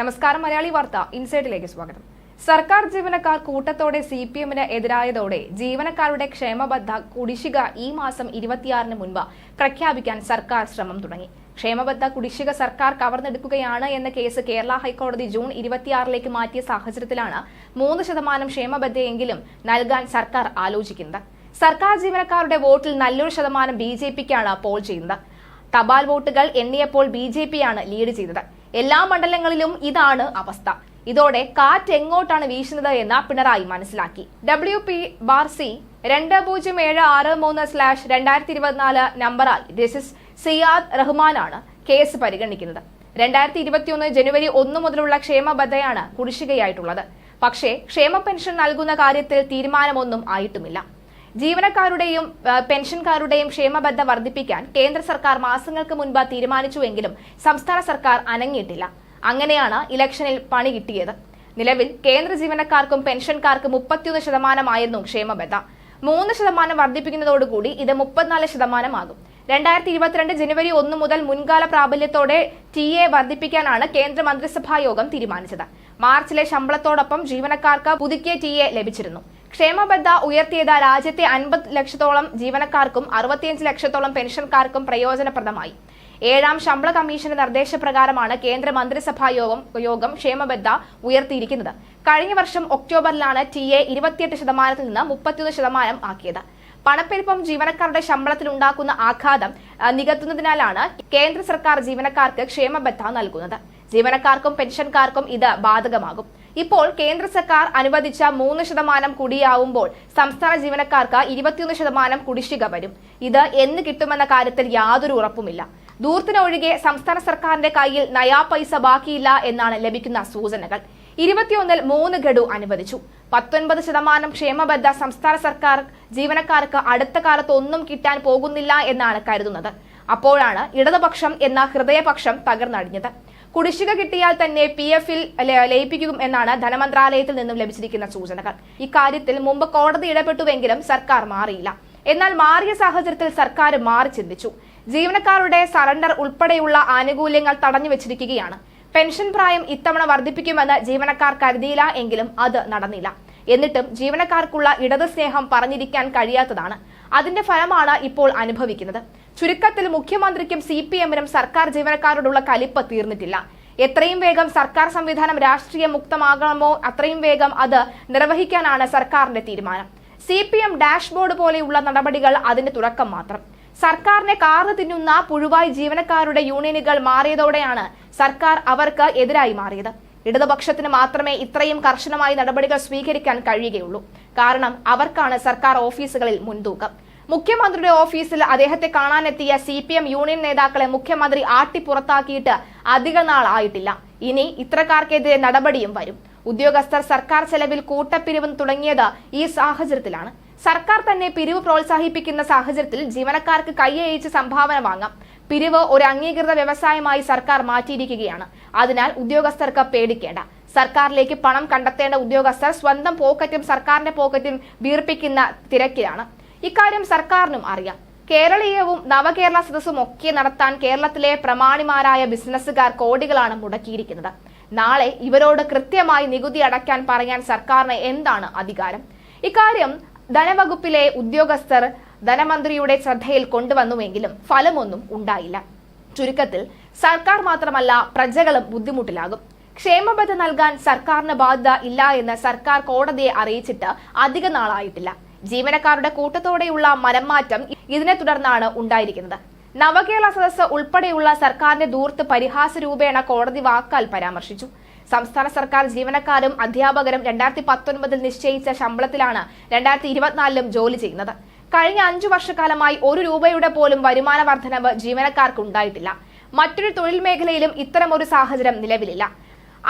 നമസ്കാരം മലയാളി വാർത്ത. ഇൻസൈഡിലേക്ക് സ്വാഗതം. സർക്കാർ ജീവനക്കാർ കൂട്ടത്തോടെ സി പി എമ്മിന് എതിരായതോടെ ജീവനക്കാരുടെ ക്ഷേമബദ്ധ കുടിശ്ശിക ഈ മാസം ഇരുപത്തിയാറിന് മുൻപ് പ്രഖ്യാപിക്കാൻ സർക്കാർ ശ്രമം തുടങ്ങി. ക്ഷേമബദ്ധ കുടിശ്ശിക സർക്കാർ കവർന്നെടുക്കുകയാണ് എന്ന കേസ് കേരള ഹൈക്കോടതി ജൂൺ ഇരുപത്തിയാറിലേക്ക് മാറ്റിയ സാഹചര്യത്തിലാണ് മൂന്ന് ശതമാനം ക്ഷേമബദ്ധയെങ്കിലും നൽകാൻ സർക്കാർ ആലോചിക്കുന്നത്. സർക്കാർ ജീവനക്കാരുടെ വോട്ടിൽ നല്ലൊരു ശതമാനം ബി ജെ പിക്കാണ് പോൾ ചെയ്യുന്നത്. തപാൽ വോട്ടുകൾ എണ്ണിയപ്പോൾ ബി ജെ പിയാണ് ലീഡ് ചെയ്തത്. എല്ലാ മണ്ഡലങ്ങളിലും ഇതാണ് അവസ്ഥ. ഇതോടെ കാറ്റ് എങ്ങോട്ടാണ് വീശുന്നത് എന്ന് പിണറായി മനസ്സിലാക്കി. ഡബ്ല്യു പി ബാർ സി രണ്ട് പൂജ്യം ഏഴ് ആറ് മൂന്ന് സ്ലാഷ് രണ്ടായിരത്തി ഇരുപത്തിനാല് നമ്പറായി. ജസ്റ്റിസ് സിയാദ് റഹ്മാനാണ് കേസ് പരിഗണിക്കുന്നത്. രണ്ടായിരത്തി ഇരുപത്തിയൊന്ന് ജനുവരി ഒന്ന് മുതലുള്ള ക്ഷേമബദ്ധയാണ് കുടിശ്ശികയായിട്ടുള്ളത്. പക്ഷേ ക്ഷേമ പെൻഷൻ നൽകുന്ന കാര്യത്തിൽ തീരുമാനമൊന്നും ആയിട്ടുമില്ല. ജീവനക്കാരുടെയും പെൻഷൻകാരുടെയും ക്ഷേമബദ്ധ വർദ്ധിപ്പിക്കാൻ കേന്ദ്ര സർക്കാർ മാസങ്ങൾക്ക് മുൻപ് തീരുമാനിച്ചുവെങ്കിലും സംസ്ഥാന സർക്കാർ അനങ്ങിയിട്ടില്ല. അങ്ങനെയാണ് ഇലക്ഷനിൽ പണി കിട്ടിയത്. നിലവിൽ കേന്ദ്ര ജീവനക്കാർക്കും പെൻഷൻകാർക്കും മുപ്പത്തിയൊന്ന് ശതമാനമായിരുന്നു ക്ഷേമബദ്ധ. മൂന്ന് ശതമാനം വർദ്ധിപ്പിക്കുന്നതോടുകൂടി ഇത് മുപ്പത്തിനാല് ശതമാനമാകും. രണ്ടായിരത്തി ഇരുപത്തിരണ്ട് ജനുവരി ഒന്ന് മുതൽ മുൻകാല പ്രാബല്യത്തോടെ ടി എ വർദ്ധിപ്പിക്കാനാണ് കേന്ദ്ര മന്ത്രിസഭാ യോഗം തീരുമാനിച്ചത്. മാർച്ചിലെ ശമ്പളത്തോടൊപ്പം ജീവനക്കാർക്ക് പുതുക്കിയ ടി എ ലഭിച്ചിരുന്നു. ക്ഷേമബദ്ധ ഉയർത്തിയത് രാജ്യത്തെ അൻപത് ലക്ഷത്തോളം ജീവനക്കാർക്കും അറുപത്തിയഞ്ച് ലക്ഷത്തോളം പെൻഷൻകാർക്കും പ്രയോജനപ്രദമായി. ഏഴാം ശമ്പള കമ്മീഷന്റെ നിർദ്ദേശപ്രകാരമാണ് കേന്ദ്ര മന്ത്രിസഭാ യോഗം യോഗം ക്ഷേമബദ്ധ ഉയർത്തിയിരിക്കുന്നത്. കഴിഞ്ഞ വർഷം ഒക്ടോബറിലാണ് ടി എ ഇരുപത്തിയെട്ട് ശതമാനത്തിൽ നിന്ന് മുപ്പത്തിയൊന്ന് ശതമാനം ആക്കിയത്. പണപ്പെരുപ്പം ജീവനക്കാരുടെ ശമ്പളത്തിൽ ഉണ്ടാക്കുന്ന ആഘാതം നികത്തുന്നതിനാലാണ് കേന്ദ്ര സർക്കാർ ജീവനക്കാർക്ക് ക്ഷേമബദ്ധ നൽകുന്നത്. ജീവനക്കാർക്കും പെൻഷൻകാർക്കും ഇത് ബാധകമാകും. ഇപ്പോൾ കേന്ദ്ര സർക്കാർ അനുവദിച്ച മൂന്ന് ശതമാനം കുടിയാവുമ്പോൾ സംസ്ഥാന ജീവനക്കാർക്ക് ഇരുപത്തിയൊന്ന് ശതമാനം കുടിശ്ശിക വരും. ഇത് എന്ന് കിട്ടുമെന്ന കാര്യത്തിൽ യാതൊരു ഉറപ്പുമില്ല. ദൂരത്തിനൊഴികെ സംസ്ഥാന സർക്കാരിന്റെ കയ്യിൽ നയാ പൈസ ബാക്കിയില്ല എന്നാണ് ലഭിക്കുന്ന സൂചനകൾ. ഇരുപത്തിയൊന്നിൽ മൂന്ന് ഗഡു അനുവദിച്ചു. പത്തൊൻപത് ശതമാനം ക്ഷേമബദ്ധ സംസ്ഥാന സർക്കാർ ജീവനക്കാർക്ക് അടുത്ത കാലത്ത് ഒന്നും കിട്ടാൻ പോകുന്നില്ല എന്നാണ് കരുതുന്നത്. അപ്പോഴാണ് ഇടതുപക്ഷം എന്ന ഹൃദയപക്ഷം തകർന്നടിഞ്ഞത്. കുടിശ്ശിക കിട്ടിയാൽ തന്നെ പി എഫിൽ ലയിപ്പിക്കും എന്നാണ് ധനമന്ത്രാലയത്തിൽ നിന്നും ലഭിച്ചിരിക്കുന്ന സൂചനകൾ. ഇക്കാര്യത്തിൽ മുമ്പ് കോടതി ഇടപെട്ടുവെങ്കിലും സർക്കാർ മാറിയില്ല. എന്നാൽ മാറിയ സാഹചര്യത്തിൽ സർക്കാർ മാറി ചിന്തിച്ചു. ജീവനക്കാരുടെ സറണ്ടർ ഉൾപ്പെടെയുള്ള ആനുകൂല്യങ്ങൾ തടഞ്ഞു വെച്ചിരിക്കുകയാണ്. പെൻഷൻ പ്രായം ഇത്തവണ വർദ്ധിപ്പിക്കുമെന്ന് ജീവനക്കാർ കരുതിയില്ല എങ്കിലും അത് നടന്നില്ല. എന്നിട്ടും ജീവനക്കാർക്കുള്ള ഇടത് സ്നേഹം പറഞ്ഞിരിക്കാൻ കഴിയാത്തതാണ്. അതിന്റെ ഫലമാണ് ഇപ്പോൾ അനുഭവിക്കുന്നത്. ചുരുക്കത്തിൽ മുഖ്യമന്ത്രിക്കും സി പി എമ്മിനും സർക്കാർ ജീവനക്കാരോടുള്ള കലിപ്പ് തീർന്നിട്ടില്ല. എത്രയും വേഗം സർക്കാർ സംവിധാനം രാഷ്ട്രീയ മുക്തമാകണമോ അത്രയും വേഗം അത് നിർവഹിക്കാനാണ് സർക്കാരിന്റെ തീരുമാനം. സി പി എം ഡാഷ്ബോർഡ് പോലെയുള്ള നടപടികൾ അതിന്റെ തുടക്കം മാത്രം. സർക്കാരിനെ കാർന്നു തിന്നുന്ന പുഴുവായി ജീവനക്കാരുടെ യൂണിയനുകൾ മാറിയതോടെയാണ് സർക്കാർ അവർക്ക് എതിരായി മാറിയത്. ഇടതുപക്ഷത്തിന് മാത്രമേ ഇത്രയും കർശനമായി നടപടികൾ സ്വീകരിക്കാൻ കഴിയുകയുള്ളൂ. കാരണം അവർക്കാണ് സർക്കാർ ഓഫീസുകളിൽ മുൻതൂക്കം. മുഖ്യമന്ത്രിയുടെ ഓഫീസിൽ അദ്ദേഹത്തെ കാണാനെത്തിയ സി പി എം യൂണിയൻ നേതാക്കളെ മുഖ്യമന്ത്രി ആട്ടി പുറത്താക്കിയിട്ട് അധിക നാൾ ആയിട്ടില്ല. ഇനി ഇത്തരക്കാർക്കെതിരെ നടപടിയും വരും. ഉദ്യോഗസ്ഥർ സർക്കാർ ചെലവിൽ കൂട്ടപ്പിരിവ് തുടങ്ങിയത് ഈ സാഹചര്യത്തിലാണ്. സർക്കാർ തന്നെ പിരിവ് പ്രോത്സാഹിപ്പിക്കുന്ന സാഹചര്യത്തിൽ ജീവനക്കാർക്ക് കൈയയച്ച് സംഭാവന വാങ്ങാം. പിരിവ് ഒരു അംഗീകൃത വ്യവസായമായി സർക്കാർ മാറ്റിയിരിക്കുകയാണ്. അതിനാൽ ഉദ്യോഗസ്ഥർക്ക് പേടിക്കേണ്ട. സർക്കാരിലേക്ക് പണം കണ്ടെത്തേണ്ട ഉദ്യോഗസ്ഥർ സ്വന്തം പോക്കറ്റും സർക്കാരിന്റെ പോക്കറ്റും വീർപ്പിക്കുന്ന തിരക്കിലാണ്. ഇക്കാര്യം സർക്കാരിനും അറിയാം. കേരളീയവും നവകേരള സദസ്സും ഒക്കെ നടത്താൻ കേരളത്തിലെ പ്രമാണിമാരായ ബിസിനസ്സുകാർ കോടികളാണ് മുടക്കിയിരിക്കുന്നത്. നാളെ ഇവരോട് കൃത്യമായി നികുതി അടയ്ക്കാൻ പറയാൻ സർക്കാരിന് എന്താണ് അധികാരം? ഇക്കാര്യം ധനവകുപ്പിലെ ഉദ്യോഗസ്ഥർ ധനമന്ത്രിയുടെ ശ്രദ്ധയിൽ കൊണ്ടുവന്നുവെങ്കിലും ഫലമൊന്നും ഉണ്ടായില്ല. ചുരുക്കത്തിൽ സർക്കാർ മാത്രമല്ല പ്രജകളും ബുദ്ധിമുട്ടിലാകും. ക്ഷേമബദ്ധ നൽകാൻ സർക്കാരിന് ബാധ്യത ഇല്ല എന്ന് സർക്കാർ കോടതിയെ അറിയിച്ചിട്ട് അധിക നാളായിട്ടില്ല. ജീവനക്കാരുടെ കൂട്ടത്തോടെയുള്ള മനംമാറ്റം ഇതിനെ തുടർന്നാണ് ഉണ്ടായിരിക്കുന്നത്. നവകേരള സദസ് ഉൾപ്പെടെയുള്ള സർക്കാരിന്റെ ദൂർത്ത് പരിഹാസ രൂപേണ കോടതി വാക്കാൽ പരാമർശിച്ചു. സംസ്ഥാന സർക്കാർ ജീവനക്കാരും അധ്യാപകരും രണ്ടായിരത്തി പത്തൊൻപതിൽ നിശ്ചയിച്ച ശമ്പളത്തിലാണ് രണ്ടായിരത്തി ഇരുപത്തിനാലിലും ജോലി ചെയ്യുന്നത്. കഴിഞ്ഞ അഞ്ചു വർഷക്കാലമായി ഒരു രൂപയുടെ പോലും വരുമാന വർധനവ് ജീവനക്കാർക്ക് ഉണ്ടായിട്ടില്ല മറ്റൊരു തൊഴിൽ മേഖലയിലും ഇത്തരമൊരു സാഹചര്യം നിലവിലില്ല.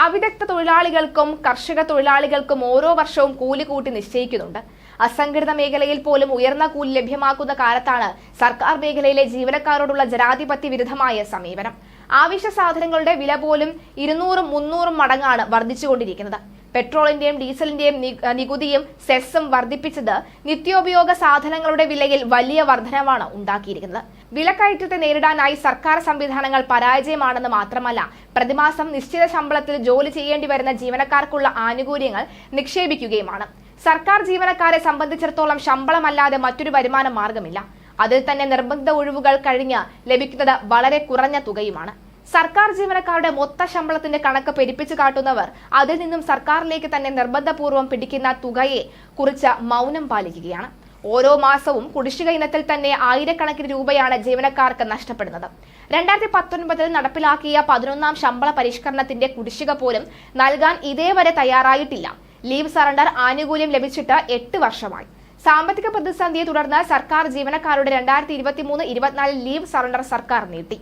അവിദഗ്ധ തൊഴിലാളികൾക്കും കർഷക തൊഴിലാളികൾക്കും ഓരോ വർഷവും കൂലി കൂട്ടി നിശ്ചയിക്കുന്നുണ്ട്. അസംഘടിത മേഖലയിൽ പോലും ഉയർന്ന കൂലി ലഭ്യമാക്കുന്ന കാലത്താണ് സർക്കാർ മേഖലയിലെ ജീവനക്കാരോടുള്ള ജനാധിപത്യ വിരുദ്ധമായ സമീപനം. ആവശ്യ സാധനങ്ങളുടെ വില പോലും ഇരുന്നൂറും മുന്നൂറും മടങ്ങാണ് വർദ്ധിച്ചുകൊണ്ടിരിക്കുന്നത്. പെട്രോളിന്റെയും ഡീസലിന്റെയും നികുതിയും സെസ്സും വർദ്ധിപ്പിച്ചത് നിത്യോപയോഗ സാധനങ്ങളുടെ വിലയിൽ വലിയ വർധനവാണ് ഉണ്ടാക്കിയിരിക്കുന്നത്. വിലക്കയറ്റത്തെ നേരിടാനായി സർക്കാർ സംവിധാനങ്ങൾ പരാജയമാണെന്ന് മാത്രമല്ല പ്രതിമാസം നിശ്ചിത ശമ്പളത്തിൽ ജോലി ചെയ്യേണ്ടി വരുന്ന ജീവനക്കാർക്കുള്ള ആനുകൂല്യങ്ങൾ നിക്ഷേപിക്കുകയുമാണ്. സർക്കാർ ജീവനക്കാരെ സംബന്ധിച്ചിടത്തോളം ശമ്പളമല്ലാതെ മറ്റൊരു വരുമാന മാർഗമില്ല. അതിൽ തന്നെ നിർബന്ധ ഒഴിവുകൾ കഴിഞ്ഞ് ലഭിക്കുന്നത് വളരെ കുറഞ്ഞ തുകയുമാണ്. സർക്കാർ ജീവനക്കാരുടെ മൊത്ത ശമ്പളത്തിന്റെ കണക്ക് പെരുപ്പിച്ചു കാട്ടുന്നവർ അതിൽ നിന്നും സർക്കാരിലേക്ക് തന്നെ നിർബന്ധപൂർവം പിടിക്കുന്ന തുകയെ കുറിച്ച് മൗനം പാലിക്കുകയാണ്. ഓരോ മാസവും കുടിശ്ശിക ഇനത്തിൽ തന്നെ ആയിരക്കണക്കിന് രൂപയാണ് ജീവനക്കാർക്ക് നഷ്ടപ്പെടുന്നത്. രണ്ടായിരത്തി പത്തൊൻപതിൽ നടപ്പിലാക്കിയ പതിനൊന്നാം ശമ്പള പരിഷ്കരണത്തിന്റെ കുടിശ്ശിക പോലും നൽകാൻ ഇതേവരെ തയ്യാറായിട്ടില്ല. ലീവ് സറണ്ടർ ആനുകൂല്യം ലഭിച്ചിട്ട് എട്ട് വർഷമായി. സാമ്പത്തിക പ്രതിസന്ധിയെ തുടർന്ന് സർക്കാർ ജീവനക്കാരുടെ രണ്ടായിരത്തി ഇരുപത്തി മൂന്ന് ഇരുപത്തിനാലിൽ ലീവ് സറണ്ടർ സർക്കാർ നീട്ടി.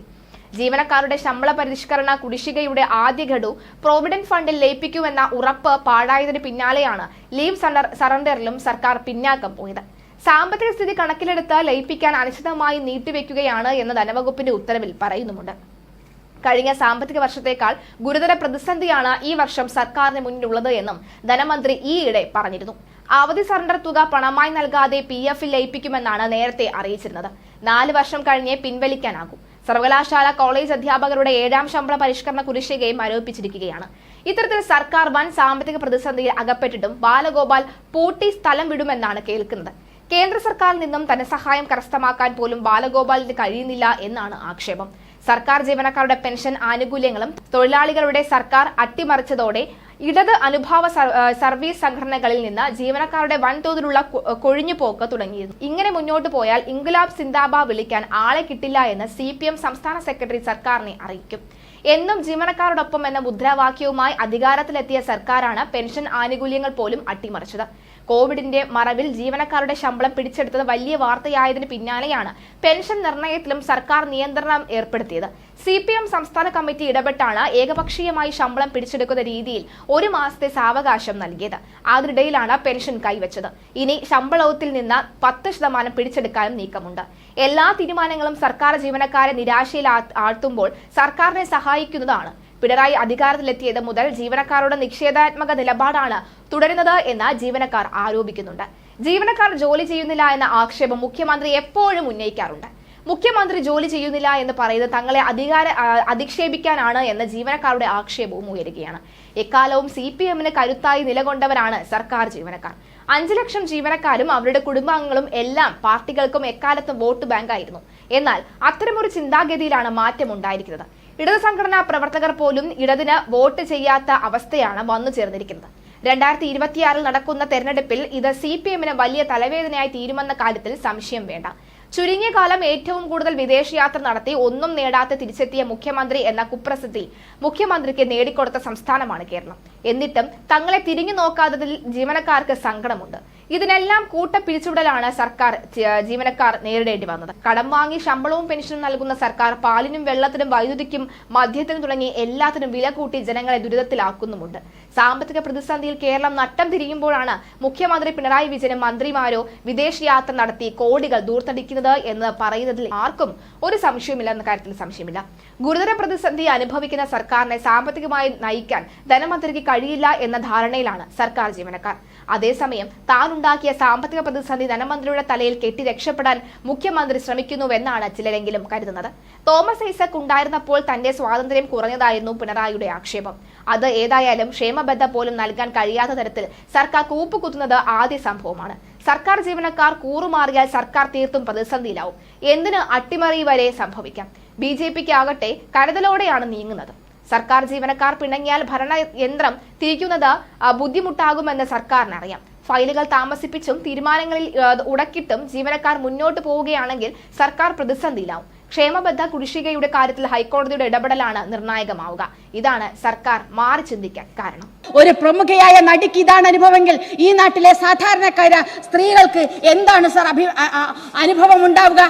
ജീവനക്കാരുടെ ശമ്പള പരിഷ്കരണ കുടിശ്ശികയുടെ ആദ്യ ഗഡു പ്രോവിഡന്റ് ഫണ്ടിൽ ലയിപ്പിക്കുമെന്ന ഉറപ്പ് പാഴായതിന് പിന്നാലെയാണ് ലീവ് സറണ്ടറിലും സർക്കാർ പിന്നാക്കം പോയത്. സാമ്പത്തിക സ്ഥിതി കണക്കിലെടുത്ത് ലയിപ്പിക്കാൻ അനിശ്ചിതമായി നീട്ടിവെക്കുകയാണ് എന്ന് ധനവകുപ്പിന്റെ ഉത്തരവിൽ പറയുന്നുമുണ്ട്. കഴിഞ്ഞ സാമ്പത്തിക വർഷത്തേക്കാൾ ഗുരുതര പ്രതിസന്ധിയാണ് ഈ വർഷം സർക്കാരിന് മുന്നിലുള്ളത് എന്നും ധനമന്ത്രി ഈയിടെ പറഞ്ഞിരുന്നു. അവധി സറണ്ടർ തുക പണമായി നൽകാതെ പി എഫിൽ ലയിപ്പിക്കുമെന്നാണ് നേരത്തെ അറിയിച്ചിരുന്നത്. നാല് വർഷം കഴിഞ്ഞേ പിൻവലിക്കാനാകും. സർവകലാശാല കോളേജ് അധ്യാപകരുടെ ഏഴാം ശമ്പള പരിഷ്കരണ കുടിശ്ശികയും ആരോപിച്ചിരിക്കുകയാണ്. ഇത്തരത്തിൽ സർക്കാർ വൻ സാമ്പത്തിക പ്രതിസന്ധിയിൽ അകപ്പെട്ടിട്ടും ബാലഗോപാൽ പൂട്ടി സ്ഥലം വിടുമെന്നാണ് കേൾക്കുന്നത്. കേന്ദ്ര സർക്കാരിൽ നിന്നും ധനസഹായം കരസ്ഥമാക്കാൻ പോലും ബാലഗോപാലിന് കഴിയുന്നില്ല എന്നാണ് ആക്ഷേപം. സർക്കാർ ജീവനക്കാരുടെ പെൻഷൻ ആനുകൂല്യങ്ങളും തൊഴിലാളികളുടെ സർക്കാർ അട്ടിമറിച്ചതോടെ ഇടത് അനുഭാവ സർവീസ് സംഘടനകളിൽ നിന്ന് ജീവനക്കാരുടെ വൻതോതിലുള്ള കൊഴിഞ്ഞുപോക്ക് തുടങ്ങിയിരുന്നു. ഇങ്ങനെ മുന്നോട്ട് പോയാൽ ഇൻഗുലാബ് സിന്ദാബ വിളിക്കാൻ ആളെ കിട്ടില്ല എന്ന് സി സംസ്ഥാന സെക്രട്ടറി സർക്കാരിനെ അറിയിക്കും. എന്നും ജീവനക്കാരോടൊപ്പം എന്ന മുദ്രാവാക്യവുമായി അധികാരത്തിലെത്തിയ സർക്കാരാണ് പെൻഷൻ ആനുകൂല്യങ്ങൾ പോലും അട്ടിമറിച്ചത്. കോവിഡിന്റെ മറവിൽ ജീവനക്കാരുടെ ശമ്പളം പിടിച്ചെടുത്തത് വലിയ വാർത്തയായതിന് പിന്നാലെയാണ് പെൻഷൻ നിർണയത്തിലും സർക്കാർ നിയന്ത്രണം ഏർപ്പെടുത്തിയത്. സി പി എം സംസ്ഥാന കമ്മിറ്റി ഇടപെട്ടാണ് ഏകപക്ഷീയമായി ശമ്പളം പിടിച്ചെടുക്കുന്ന രീതിയിൽ ഒരു മാസത്തെ സാവകാശം നൽകിയത്. അതിനിടയിലാണ് പെൻഷൻ കൈവച്ചത്. ഇനി ശമ്പളത്തിൽ നിന്ന് പത്ത് ശതമാനം പിടിച്ചെടുക്കാനും നീക്കമുണ്ട്. എല്ലാ തീരുമാനങ്ങളും സർക്കാർ ജീവനക്കാരെ നിരാശയിൽ ആഴ്ത്തുമ്പോൾ സർക്കാരിനെ സഹായിക്കുന്നതാണ്. പിണറായി അധികാരത്തിലെത്തിയത് മുതൽ ജീവനക്കാരുടെ നിഷേധാത്മക നിലപാടാണ് തുടരുന്നത് എന്ന് ജീവനക്കാർ ആരോപിക്കുന്നുണ്ട്. ജീവനക്കാർ ജോലി ചെയ്യുന്നില്ല എന്ന ആക്ഷേപം മുഖ്യമന്ത്രി എപ്പോഴും ഉന്നയിക്കാറുണ്ട്. മുഖ്യമന്ത്രി ജോലി ചെയ്യുന്നില്ല എന്ന് പറയുന്നത് തങ്ങളെ അധികാര അധിക്ഷേപിക്കാനാണ് എന്ന ജീവനക്കാരുടെ ആക്ഷേപവും ഉയരുകയാണ്. എക്കാലവും സി പി എമ്മിന് കരുത്തായി നിലകൊണ്ടവരാണ് സർക്കാർ ജീവനക്കാർ. അഞ്ചു ലക്ഷം ജീവനക്കാരും അവരുടെ കുടുംബാംഗങ്ങളും എല്ലാം പാർട്ടികൾക്കും എക്കാലത്തും വോട്ട് ബാങ്കായിരുന്നു. എന്നാൽ അത്തരമൊരു ചിന്താഗതിയിലാണ് മാറ്റം ഉണ്ടായിരിക്കുന്നത് ഇടത് സംഘടനാ പ്രവർത്തകർ പോലും ഇടതിന് വോട്ട് ചെയ്യാത്ത അവസ്ഥയാണ് വന്നു ചേർന്നിരിക്കുന്നത്. രണ്ടായിരത്തി ഇരുപത്തിയാറിൽ നടക്കുന്ന തെരഞ്ഞെടുപ്പിൽ ഇത് സി പി എമ്മിന് വലിയ തലവേദനയായി തീരുമെന്ന കാര്യത്തിൽ സംശയം വേണ്ട. ചുരുങ്ങിയ കാലം ഏറ്റവും കൂടുതൽ വിദേശയാത്ര നടത്തി ഒന്നും നേടാതെ തിരിച്ചെത്തിയ മുഖ്യമന്ത്രി എന്ന കുപ്രസിദ്ധി മുഖ്യമന്ത്രിക്ക് നേടിക്കൊടുത്ത സംസ്ഥാനമാണ് കേരളം. എന്നിട്ടും തങ്ങളെ തിരിഞ്ഞു നോക്കാത്തതിൽ ജീവനക്കാർക്ക് സങ്കടമുണ്ട്. ഇതിനെല്ലാം കൂട്ട കൂട്ടപ്പിരിച്ചുവിടലാണ് സർക്കാർ ജീവനക്കാർ നേരിടേണ്ടി വന്നത്. കടം വാങ്ങി ശമ്പളവും പെൻഷനും നൽകുന്ന സർക്കാർ പാലിനും വെള്ളത്തിനും വൈദ്യുതിക്കും മദ്യത്തിനും തുടങ്ങി എല്ലാത്തിനും വില കൂട്ടി ജനങ്ങളെ ദുരിതത്തിലാക്കുന്നുമുണ്ട്. സാമ്പത്തിക പ്രതിസന്ധിയിൽ കേരളം നട്ടം തിരിയുമ്പോഴാണ് മുഖ്യമന്ത്രി പിണറായി വിജയനും മന്ത്രിമാരോ വിദേശയാത്ര നടത്തി കോടികൾ ദൂർത്തടിക്കുന്നത് എന്ന് പറയുന്നതിൽ ആർക്കും ഒരു സംശയമില്ല എന്ന കാര്യത്തിൽ സംശയമില്ല. ഗുരുതര പ്രതിസന്ധി അനുഭവിക്കുന്ന സർക്കാരിനെ സാമ്പത്തികമായി നയിക്കാൻ ധനമന്ത്രിക്ക് കഴിയില്ല എന്ന ധാരണയിലാണ് സർക്കാർ ജീവനക്കാർ. അതേസമയം താൻ ഉണ്ടാക്കിയ സാമ്പത്തിക പ്രതിസന്ധി ധനമന്ത്രിയുടെ തലയിൽ കെട്ടി രക്ഷപ്പെടാൻ മുഖ്യമന്ത്രി ശ്രമിക്കുന്നുവെന്നാണ് ചിലരെങ്കിലും കരുതുന്നത്. തോമസ് ഐസക് ഉണ്ടായിരുന്നപ്പോൾ തന്റെ സ്വാതന്ത്ര്യം കുറഞ്ഞതായിരുന്നു പിണറായിയുടെ ആക്ഷേപം. അത് ഏതായാലും ക്ഷേമബദ്ധ പോലും നൽകാൻ കഴിയാത്ത തരത്തിൽ സർക്കാർ കൂപ്പുകുത്തുന്നത് ആദ്യ സംഭവമാണ്. സർക്കാർ ജീവനക്കാർ കൂറുമാറിയാൽ സർക്കാർ തീർത്തും പ്രതിസന്ധിയിലാവും. എന്തിന് അട്ടിമറി വരെ സംഭവിക്കാം? ബി ജെ പിക്ക് ആകട്ടെ കരുതലോടെയാണ് നീങ്ങുന്നത്. സർക്കാർ ജീവനക്കാർ പിണങ്ങിയാൽ ഭരണയന്ത്രം തിരിക്കുന്നത് ആ, ബുദ്ധിമുട്ടാകുമെന്ന് സർക്കാരിനറിയാം. ഫയലുകൾ താമസിപ്പിച്ചും തീരുമാനങ്ങളിൽ ഉടക്കിട്ടും ജീവനക്കാർ മുന്നോട്ട് പോവുകയാണെങ്കിൽ സർക്കാർ പ്രതിസന്ധിയിലാവും. ക്ഷേമബദ്ധ കുടിശ്ശികയുടെ കാര്യത്തിൽ ഹൈക്കോടതിയുടെ ഇടപെടലാണ് നിർണായകമാവുക. ഇതാണ് സർക്കാർ മാറി ചിന്തിക്കാൻ കാരണം. ഒരു പ്രമുഖയായ നടിക്ക് ഇതാണ് അനുഭവമെങ്കിൽ ഈ നാട്ടിലെ സാധാരണക്കാര സ്ത്രീകൾക്ക് എന്താണ് സർ അഭി അനുഭവം ഉണ്ടാവുക?